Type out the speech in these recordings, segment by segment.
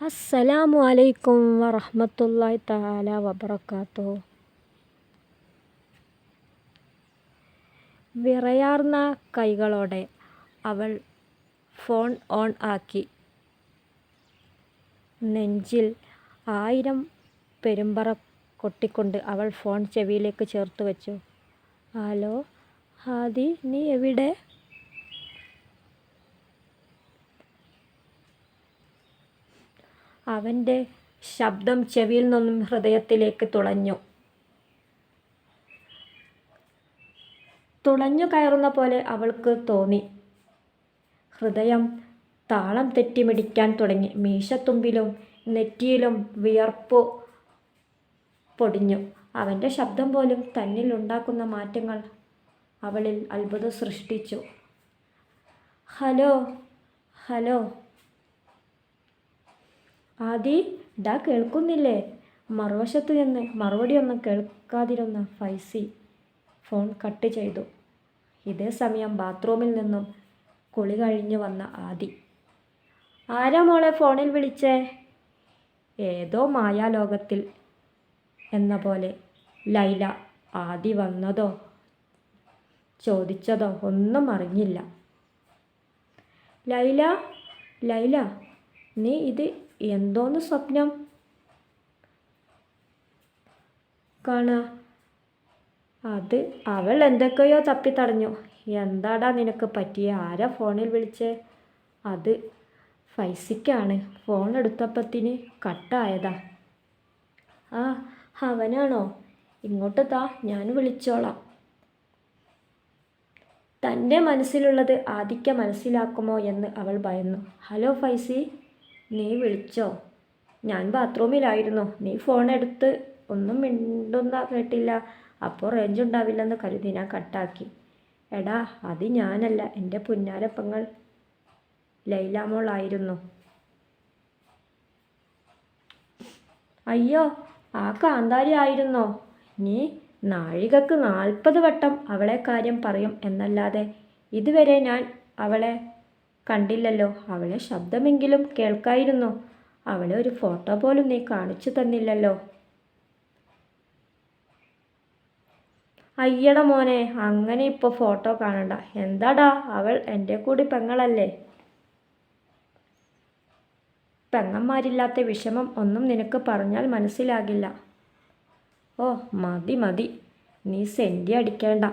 അസ്സലാമു അലൈക്കും വറഹ്മത്തുള്ളാഹി താല വബറകാതുഹു വിറയാർന്ന കൈകളോടെ അവൾ ഫോൺ ഓൺ ആക്കി. നെഞ്ചിൽ ആയിരം പെരുമ്പറ കൊട്ടിക്കൊണ്ട് അവൾ ഫോൺ ചെവിയിലേക്ക് ചേർത്ത് വെച്ചു ഹലോ ഹാദി നീ എവിടെ? അവന്റെ ശബ്ദം ചെവിയിൽ നിന്നും ഹൃദയത്തിലേക്ക് തുളഞ്ഞു. തുളഞ്ഞു കയറുന്ന പോലെ അവൾക്ക് തോന്നി. ഹൃദയം താളം തെറ്റി മിടിക്കാൻ തുടങ്ങി. മീശത്തുമ്പിലും നെറ്റിയിലും വിയർപ്പ് പൊടിഞ്ഞു. അവന്റെ ശബ്ദം പോലും തന്നിൽ ഉണ്ടാക്കുന്ന മാറ്റങ്ങൾ അവളിൽ അത്ഭുതം സൃഷ്ടിച്ചു. ഹലോ ഹലോ ആദി ഡാ കേൾക്കുന്നില്ലേ? മറുവശത്ത് നിന്ന് മറുപടിയൊന്നും കേൾക്കാതിരുന്ന ഫൈസി ഫോൺ കട്ട് ചെയ്തു. ഇതേ സമയം ബാത്റൂമിൽ നിന്നും കുളി കഴിഞ്ഞു വന്ന ആദി. ആരാ മോളെ ഫോണിൽ വിളിച്ചേ? ഏതോ മായാലോകത്തിൽ എന്ന പോലെ ലൈല ആദി വന്നതോ ചോദിച്ചതോ ഒന്നും അറിഞ്ഞില്ല. ലൈല ലൈല നീ ഇത് എന്തോന്ന് സ്വപ്നം കാണാ? അത് അവൾ എന്തൊക്കെയോ തപ്പിത്തടഞ്ഞു. എന്താടാ നിനക്ക് പറ്റിയ ആരാ ഫോണിൽ വിളിച്ചേ? അത് ഫൈസിക്കാണ്. ഫോൺ എടുത്തപ്പത്തിന് കട്ടായതാ. ആ അവനാണോ? ഇങ്ങോട്ട് താ ഞാൻ വിളിച്ചോളാം. തന്റെ മനസ്സിലുള്ളത് ആദിക്ക മനസ്സിലാക്കുമോ എന്ന് അവൾ ഭയന്നു. ഹലോ ഫൈസി നീ വിളിച്ചോ? ഞാൻ ബാത്റൂമിലായിരുന്നു. നീ ഫോൺ എടുത്ത് ഒന്നും മിണ്ടുന്ന കേട്ടില്ല. അപ്പോൾ റേഞ്ച് ഉണ്ടാവില്ലെന്ന് കരുതി ഞാൻ കട്ടാക്കി. എടാ അത് ഞാനല്ല എന്റെ പുന്നാരപ്പങ്ങൾ ലൈലാമോളായിരുന്നു. അയ്യോ ആ കാന്താരി ആയിരുന്നോ? നീ നാഴികക്ക് നാൽപ്പത് വട്ടം അവളെ കാര്യം പറയും എന്നല്ലാതെ ഇതുവരെ ഞാൻ അവളെ കണ്ടില്ലല്ലോ. അവളെ ശബ്ദമെങ്കിലും കേൾക്കായിരുന്നു. അവളെ ഒരു ഫോട്ടോ പോലും നീ കാണിച്ചു തന്നില്ലല്ലോ. അയ്യട മോനെ അങ്ങനെ ഇപ്പോൾ ഫോട്ടോ കാണണ്ട. എന്താടാ അവൾ എന്റെ കൂടി പെങ്ങളല്ലേ. പെങ്ങന്മാരില്ലാത്ത വിഷമം ഒന്നും നിനക്ക് പറഞ്ഞാൽ മനസ്സിലാകില്ല. ഓ മതി മതി നീ സെന്റി അടിക്കേണ്ട.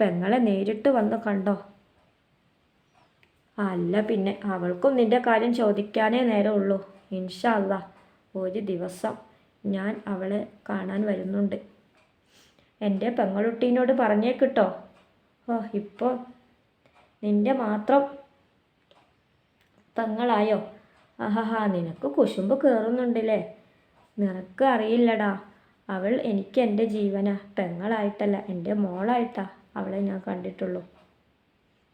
പെങ്ങളെ നേരിട്ട് വന്നു കണ്ടോ? അല്ല പിന്നെ അവൾക്കും നിന്റെ കാര്യം ചോദിക്കാനേ നേരമുള്ളൂ ഉള്ളൂ. ഇൻഷാ അല്ലാ ഒരു ദിവസം ഞാൻ അവളെ കാണാൻ വരുന്നുണ്ട്. എന്റെ പെങ്ങളുട്ടീനോട് പറഞ്ഞേക്ക്ട്ടോ. ഓ ഇപ്പോൾ നിന്റെ മാത്രം പെങ്ങളായോ? ആഹാ നിനക്ക് കുശുമ്പ് കയറുന്നുണ്ടല്ലേ നിനക്ക് അറിയില്ലടാ. അവൾ എനിക്ക് എന്റെ ജീവനാ. പെങ്ങളായിട്ടല്ല എന്റെ മോളായിട്ടാ അവളെ ഞാൻ കണ്ടിട്ടുള്ളൂ.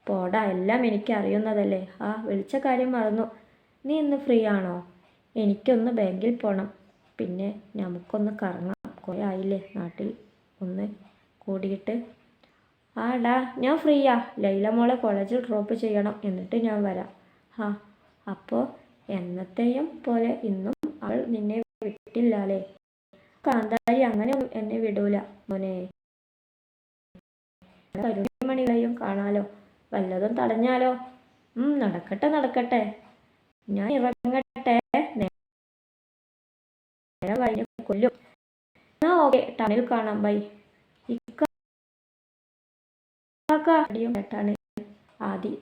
പോടാ എല്ലാം എനിക്ക് അറിയുന്നതല്ലേ. ആ വിളിച്ച കാര്യം മറന്നു. നീ ഇന്ന് ഫ്രീ ആണോ? എനിക്കൊന്ന് ബാങ്കിൽ പോകണം പിന്നെ നമുക്കൊന്ന് കറങ്ങാം. കുറേ ആയില്ലേ നാട്ടിൽ ഒന്ന് കൂടിയിട്ട്. ആടാ ഞാൻ ഫ്രീയാ. ലൈല മോളെ കോളേജിൽ ഡ്രോപ്പ് ചെയ്യണം. എന്നിട്ട് ഞാൻ വരാം. ഹാ അപ്പോ എന്നത്തെയും പോലെ ഇന്നും അവൾ നിന്നെ വിട്ടില്ലാലേ കാന്താരി അങ്ങനെ എന്നെ വിടൂല മോനെ. കരുണിമണികളെയും കാണാലോ. വല്ലതും തടഞ്ഞാലോ? നടക്കട്ടെ നടക്കട്ടെ. ഞാൻ ഇറങ്ങട്ടെ. നേരം വൈകിയാ കൊല്ലും. എന്നാ ഓക്കേ ടൗണിൽ കാണാം ബൈ. കേട്ടാണ് ആദി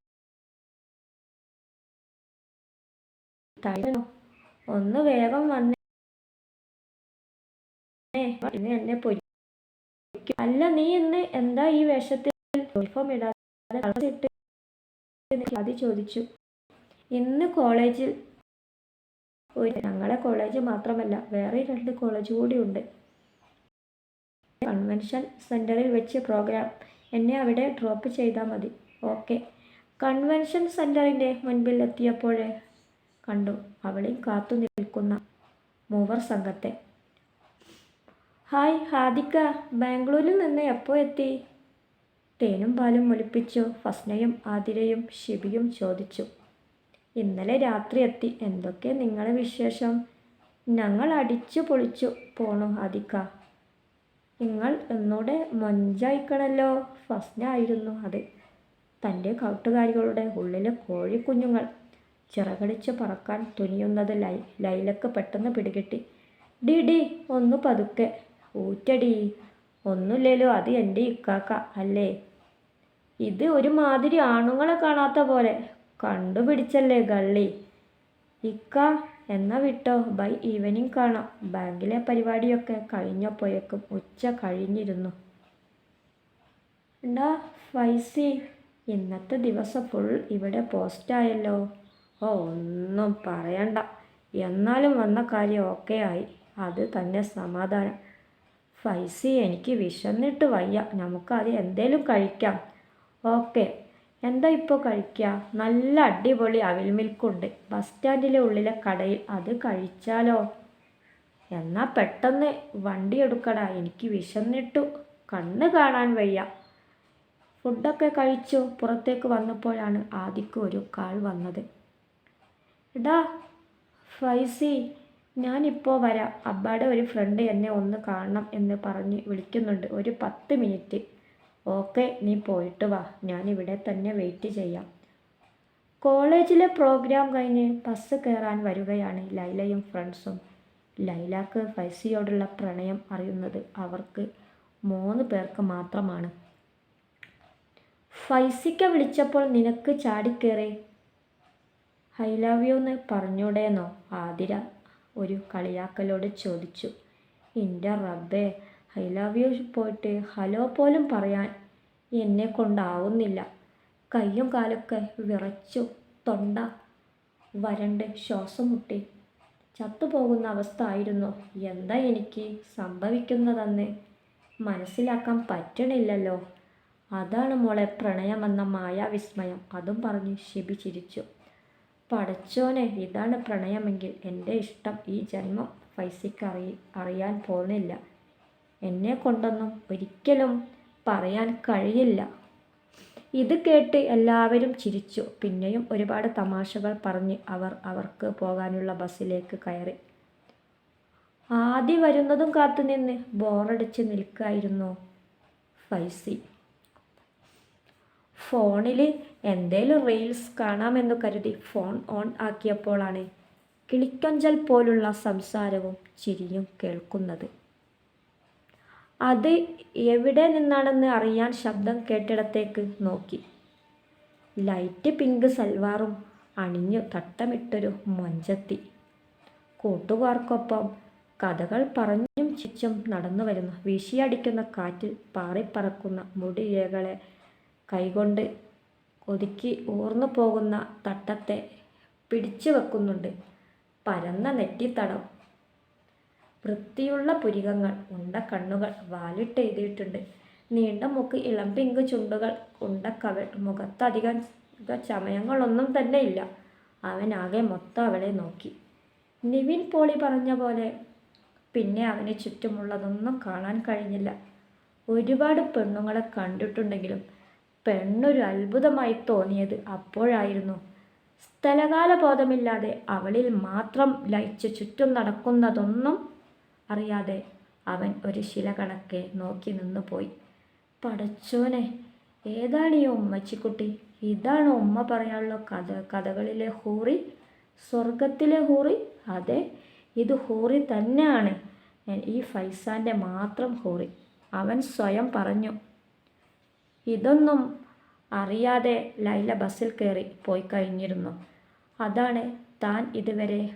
ഒന്ന് വേഗം വന്നേ. ഇന്ന് എന്നെ പൊരി അല്ല നീ ഇന്ന് എന്താ ഈ വേഷത്തിൽ യൂണിഫോം ഇടാതെ ആദി ചോദിച്ചു. ഇന്ന് കോളേജിൽ ഒരു ഞങ്ങളെ കോളേജ് മാത്രമല്ല വേറെ രണ്ട് കോളേജ് ഉണ്ട്. കൺവെൻഷൻ സെന്ററിൽ വെച്ച് പ്രോഗ്രാം. എന്നെ അവിടെ ഡ്രോപ്പ് ചെയ്താൽ മതി. ഓക്കെ കൺവെൻഷൻ സെന്ററിന്റെ മുൻപിൽ എത്തിയപ്പോഴേ കണ്ടു അവളെയും കാത്തു നിൽക്കുന്ന മൂവർ സംഘത്തെ. ഹായ് ഹാദിക്ക ബാംഗ്ലൂരിൽ നിന്ന് എപ്പോൾ എത്തി? തേനും പാലും ഒലിപ്പിച്ചു. ഫസ്നയും ആതിരയും ഷിബിയും ചോദിച്ചു. ഇന്നലെ രാത്രി എത്തി. എന്തൊക്കെ നിങ്ങളെ വിശേഷം? ഞങ്ങൾ അടിച്ചു പൊളിച്ചു പോണു ആദിക്ക. നിങ്ങൾ എന്നോടെ ഫസ്ന ആയിരുന്നു അത്. തന്റെ കൗട്ടുകാരികളുടെ ഉള്ളിലെ കോഴിക്കുഞ്ഞുങ്ങൾ ചിറകടിച്ച് പറക്കാൻ തുനിയുന്നത് ലൈ ലൈലക്ക് പെട്ടെന്ന് പിടികിട്ടി. ഡി ഡി ഒന്ന് പതുക്കെ. ഊറ്റടി. ഒന്നുമില്ലല്ലോ അത് എന്റെ ഇക്കാക്ക അല്ലേ? ഇത് ഒരു മാതിരി ആണുങ്ങളെ കാണാത്ത പോലെ. കണ്ടുപിടിച്ചല്ലേ ഗള്ളി. ഇക്ക എന്നാ വിട്ടോ? ബൈ ഈവനിങ് കാണാം. ബാങ്കിലെ പരിപാടിയൊക്കെ കഴിഞ്ഞപ്പോഴേക്കും ഉച്ച കഴിഞ്ഞിരുന്നു. ഉണ്ടാ ഫൈസി ഇന്നത്തെ ദിവസം ഫുൾ ഇവിടെ പോസ്റ്റായല്ലോ. ഓ ഒന്നും പറയണ്ട. എന്നാലും വന്ന കാര്യം ഓക്കെ ആയി. അത് തന്നെ സമാധാനം. ഫൈസി എനിക്ക് വിശന്നിട്ട് വയ്യ. നമുക്കത് എന്തേലും കഴിക്കാം. ഓക്കെ. എന്താ ഇപ്പോൾ കഴിക്കുക നല്ല അടിപൊളി അവിൽ മിൽക്കുണ്ട്. ബസ് സ്റ്റാൻഡിലെ ഉള്ളിലെ കടയിൽ അത് കഴിച്ചാലോ? എന്നാ പെട്ടെന്ന് വണ്ടി എടുക്കടാ. എനിക്ക് വിശന്നിട്ടു. കണ്ണ് കാണാൻ വയ്യ. ഫുഡൊക്കെ കഴിച്ചു. പുറത്തേക്ക് വന്നപ്പോഴാണ് ആദിക്ക് ഒരു കാൾ വന്നത്. എടാ ഫൈസി ഞാനിപ്പോൾ വരാം. അബ്ബാടെ ഒരു ഫ്രണ്ട് എന്നെ ഒന്ന് കാണണം എന്ന് പറഞ്ഞ് വിളിക്കുന്നുണ്ട്. ഒരു പത്ത് മിനിറ്റ്. ഓക്കെ നീ പോയിട്ട് വാ. ഞാൻ ഇവിടെ തന്നെ വെയിറ്റ് ചെയ്യാം. കോളേജിലെ പ്രോഗ്രാം കഴിഞ്ഞ് ബസ് കയറാൻ വരികയാണ് ലൈലയും ഫ്രണ്ട്സും. ലൈലാക്ക് ഫൈസിയോടുള്ള പ്രണയം അറിയുന്നത് അവർക്ക് മൂന്ന് പേർക്ക് മാത്രമാണ്. ഫൈസിക്ക വിളിച്ചപ്പോൾ നിനക്ക് ചാടിക്കേറി. ഐ ലവ് യു എന്ന് പറഞ്ഞൂടേന്നോ? ആതിര ഒരു കളിയാക്കലോട് ചോദിച്ചു. എന്റെ റബ്ബേ ഐ ലവ് യു പോയിട്ട് ഹലോ പോലും പറയാൻ എന്നെ കൊണ്ടാവുന്നില്ല. കയ്യും കാലൊക്കെ വിറച്ചു തൊണ്ട വരണ്ട് ശ്വാസം മുട്ടി. ചത്തുപോകുന്ന അവസ്ഥ ആയിരുന്നു എന്താ എനിക്ക് സംഭവിക്കുന്നതെന്ന് മനസ്സിലാക്കാൻ പറ്റണില്ലല്ലോ. അതാണ് മോളെ പ്രണയമെന്ന മായാവിസ്മയം. അതും പറഞ്ഞ് ശിബി ചിരിച്ചു. പടച്ചോനെ ഇതാണ് പ്രണയമെങ്കിൽ എന്റെ ഇഷ്ടം ഈ ജന്മം ഫൈസിക്ക് അറിയ അറിയാൻ പോകുന്നില്ല. എന്നെ കൊണ്ടൊന്നും ഒരിക്കലും പറയാൻ കഴിയില്ല. ഇത് കേട്ട് എല്ലാവരും ചിരിച്ചു. പിന്നെയും ഒരുപാട് തമാശകൾ പറഞ്ഞ് അവർ അവർക്ക് പോകാനുള്ള ബസ്സിലേക്ക് കയറി. ആദ്യം വരുന്നതും കാത്തുനിന്ന് ബോറടിച്ച് നിൽക്കായിരുന്നു ഫൈസി. ഫോണിൽ എന്തേലും റീൽസ് കാണാമെന്ന് കരുതി ഫോൺ ഓൺ ആക്കിയപ്പോഴാണ് കിളിക്കൊഞ്ചൽ പോലുള്ള സംസാരവും ചിരിയും കേൾക്കുന്നത്. അത് എവിടെ നിന്നാണെന്ന് അറിയാൻ ശബ്ദം കേട്ടിടത്തേക്ക് നോക്കി. ലൈറ്റ് പിങ്ക് സൽവാറും അണിഞ്ഞു തട്ടമിട്ടൊരു മൊഞ്ചത്തി. കൂട്ടുകാർക്കൊപ്പം കഥകൾ പറഞ്ഞും ചിച്ചും നടന്നു വരുന്നു. വീശിയടിക്കുന്ന കാറ്റിൽ പാറിപ്പറക്കുന്ന മുടിരേകളെ കൈകൊണ്ട് ഒതുക്കി ഊർന്നു പോകുന്ന തട്ടത്തെ പിടിച്ചു വെക്കുന്നുണ്ട് പരന്ന നെറ്റിത്തടം വൃത്തിയുള്ള പുരികങ്ങൾ ഉണ്ട കണ്ണുകൾ വാലിട്ട് എഴുതിയിട്ടുണ്ട് നീണ്ട മുക്ക് ഇളം പിങ്ക് ചുണ്ടുകൾ ഉണ്ട കവൾ മുഖത്തധികം ചമയങ്ങളൊന്നും തന്നെ ഇല്ല. അവൻ ആകെ മൊത്തം അവളെ നോക്കി. നിവിൻ പോളി പറഞ്ഞ പോലെ പിന്നെ അവന് ചുറ്റുമുള്ളതൊന്നും കാണാൻ കഴിഞ്ഞില്ല. ഒരുപാട് പെണ്ണുങ്ങളെ കണ്ടിട്ടുണ്ടെങ്കിലും പെണ്ണൊരു അത്ഭുതമായി തോന്നിയത് അപ്പോഴായിരുന്നു. സ്ഥലകാല ബോധമില്ലാതെ അവളിൽ മാത്രം ലയിച്ച് ചുറ്റും നടക്കുന്നതൊന്നും അറിയാതെ അവൻ ഒരു ശില കണക്കെ നോക്കി നിന്നു പോയി പടച്ചോനെ ഏതാണ് ഈ ഉമ്മച്ചിക്കുട്ടി? ഇതാണ് ഉമ്മ പറയാനുള്ള കഥ കഥകളിലെ ഹൂറി? സ്വർഗത്തിലെ ഹൂറി? അതെ ഇത് ഹൂറി തന്നെയാണ്. ഈ ഫൈസാന്റെ മാത്രം ഹൂറി. അവൻ സ്വയം പറഞ്ഞു. ഇതൊന്നും അറിയാതെ ലൈല ബസ്സിൽ കയറി പോയി കഴിഞ്ഞിരുന്നു. അതാണ് താൻ ഇതുവരെ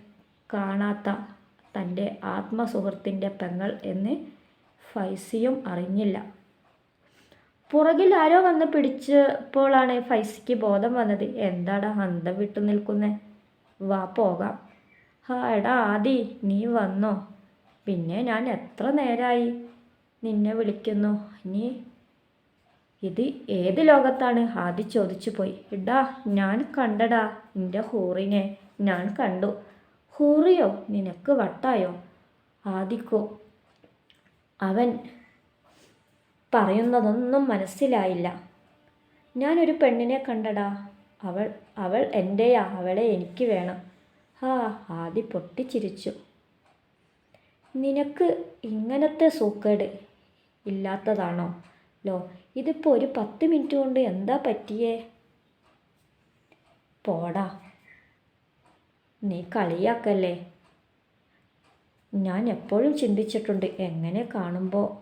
കാണാത്ത തന്റെ ആത്മസുഹൃത്തിന്റെ പെങ്ങൾ എന്ന് ഫൈസിയും അറിഞ്ഞില്ല. പുറകിൽ ആരോ വന്ന് പിടിച്ചപ്പോഴാണ് ഫൈസിക്ക് ബോധം വന്നത്. എന്താടാ അന്തം വിട്ടു നിൽക്കുന്നേ? വാ പോകാം. ഹാ എടാ ആദി നീ വന്നോ? പിന്നെ ഞാൻ എത്ര നേരമായി നിന്നെ വിളിക്കുന്നു? നീ ഇത് ഏത് ലോകത്താണ്? ആദി ചോദിച്ചു പോയി ഇടാ ഞാൻ കണ്ടടാ നിന്റെ ഹൂറിനെ ഞാൻ കണ്ടു. ഹൂറിയോ നിനക്ക് വട്ടായോ? ആദിക്കോ. അവൻ പറയുന്നതൊന്നും മനസ്സിലായില്ല. ഞാനൊരു പെണ്ണിനെ കണ്ടടാ. അവൾ അവൾ എന്റെയാ അവളെ എനിക്ക് വേണം. ആ ആദി പൊട്ടിച്ചിരിച്ചു. നിനക്ക് ഇങ്ങനത്തെ സൂക്കേട് ഇല്ലാത്തതാണോ? ലോ ഇതിപ്പോൾ ഒരു പത്ത് മിനിറ്റ് കൊണ്ട് എന്താ പറ്റിയേ? പോടാ. നീ കളിയാക്കല്ലേ? ഞാൻ എപ്പോഴും ചിന്തിച്ചിട്ടുണ്ട് എങ്ങനെ കാണുമ്പോൾ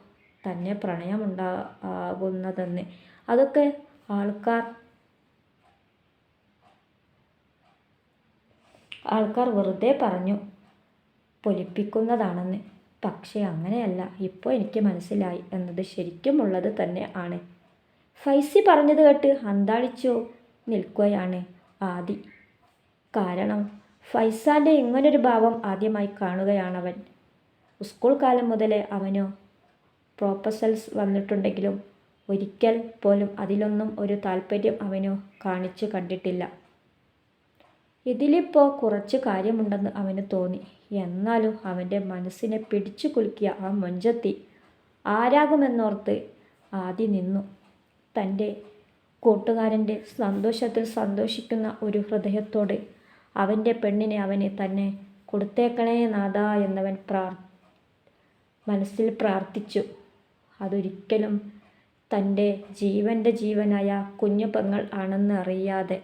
തന്നെ പ്രണയമുണ്ടാകുന്നതെന്ന്. അതൊക്കെ ആൾക്കാർ ആൾക്കാർ വെറുതെ പറഞ്ഞു പൊലിപ്പിക്കുന്നതാണെന്ന്. പക്ഷേ അങ്ങനെയല്ല. ഇപ്പോൾ എനിക്ക് മനസ്സിലായി എന്നത് ശരിക്കും ഉള്ളത് തന്നെ ആണ്. ഫൈസി പറഞ്ഞത് കേട്ട് അന്താളിച്ചു നിൽക്കുകയാണ് ആദി. കാരണം ഫൈസാന്റെ ഇങ്ങനൊരു ഭാവം ആദ്യമായി കാണുകയാണവൻ. സ്കൂൾ കാലം മുതലേ അവനോ പ്രൊപ്പസൽസ് വന്നിട്ടുണ്ടെങ്കിലും ഒരിക്കൽ പോലും അതിലൊന്നും ഒരു താല്പര്യം അവനു കാണിച്ചു കണ്ടിട്ടില്ല. ഇതിലിപ്പോൾ കുറച്ച് കാര്യമുണ്ടെന്ന് അവന് തോന്നി. എന്നാലും അവന്റെ മനസ്സിനെ പിടിച്ചു കുലുക്കിയ ആ മൊഞ്ചത്തി ആരാകുമെന്നോർത്ത് ആദ്യം നിന്നു. തന്റെ കൂട്ടുകാരന്റെ സന്തോഷത്തിൽ സന്തോഷിക്കുന്ന ഒരു ഹൃദയത്തോട് അവന്റെ പെണ്ണിനെ അവന് തന്നെ കൊടുത്തേക്കണേ നാഥ എന്നവൻ പ്രാർ മനസ്സിൽ പ്രാർത്ഥിച്ചു. അതൊരിക്കലും തന്റെ ജീവന്റെ ജീവനായ കുഞ്ഞു പെങ്ങൾ ആണെന്ന് അറിയാതെ